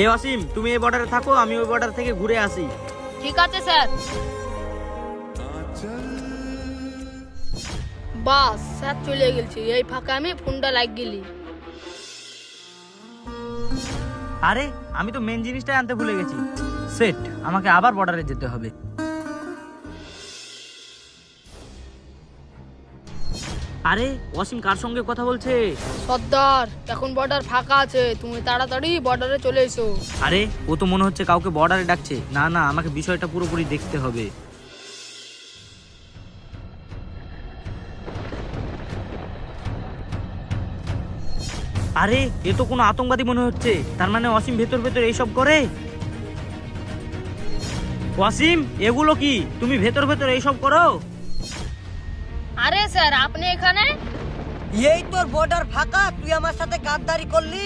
এই অসীম তুমি এই বর্ডারে থাকো আমি ওই বর্ডার থেকে ঘুরে আসি। ঠিক আছে স্যার। বাস স্যার চলে গেছি এই ফাঁকা আমি ফোনটা লাগ গেলি আরে আমি তো মেন জিনিসটাই আনতে ভুলে গেছি। সেট আমাকে আবার বর্ডারে যেতে হবে। আরে অসীম কার সঙ্গে কথা বলছে? সর্দার এখন বর্ডার ফাঁকা আছে তুমি তাড়াতাড়ি বর্ডারে চলে এসো। আরে ও তো মনে হচ্ছে কাউকে বর্ডারে ডাকছে। না না আমাকে বিষয়টা পুরোপুরি দেখতে হবে। আরে এ তো কোনো আতঙ্কবাদী মনে হচ্ছে। তার মানে অসীম ভেতর ভেতর এইসব করে? অসীম এগুলো কি? তুমি ভেতর ভেতর এইসব করো? আরে স্যার আপনি এখানে? এই তোর বর্ডার ফাঁকা তুই আমার সাথে গাদ্দারি করলি।